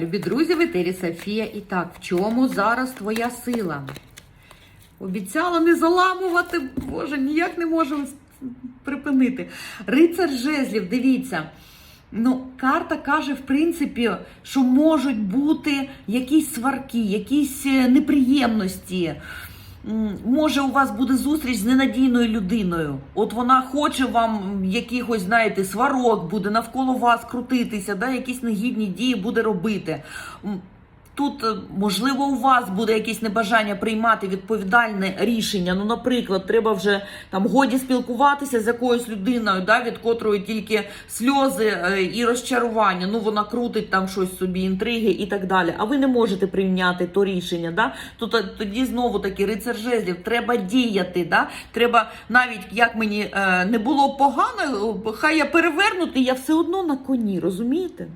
Любі друзі, в етері Софія. І так, в чому зараз твоя сила? Обіцяла не заламувати, Боже, ніяк не можу припинити. Рицар жезлів, дивіться. Ну, карта каже, в принципі, що можуть бути якісь сварки, якісь е, неприємності. Може, у вас буде зустріч з ненадійною людиною. От вона хоче вам якихось, знаєте, сварок буде навколо вас крутитися, да, якісь негідні дії буде робити. Тут, е, можливо, у вас буде якесь небажання приймати відповідальне рішення. Ну, наприклад, треба вже там годі спілкуватися з якоюсь людиною, да, від котрої тільки сльози е, і розчарування. Ну, вона крутить там щось собі, інтриги і так далі. А ви не можете прийняти то рішення. Да? То, то- тоді знову таки рицар жезлів, треба діяти. Да? Треба навіть як мені е, не було погано, хай я перевернутий, я все одно на коні, розумієте?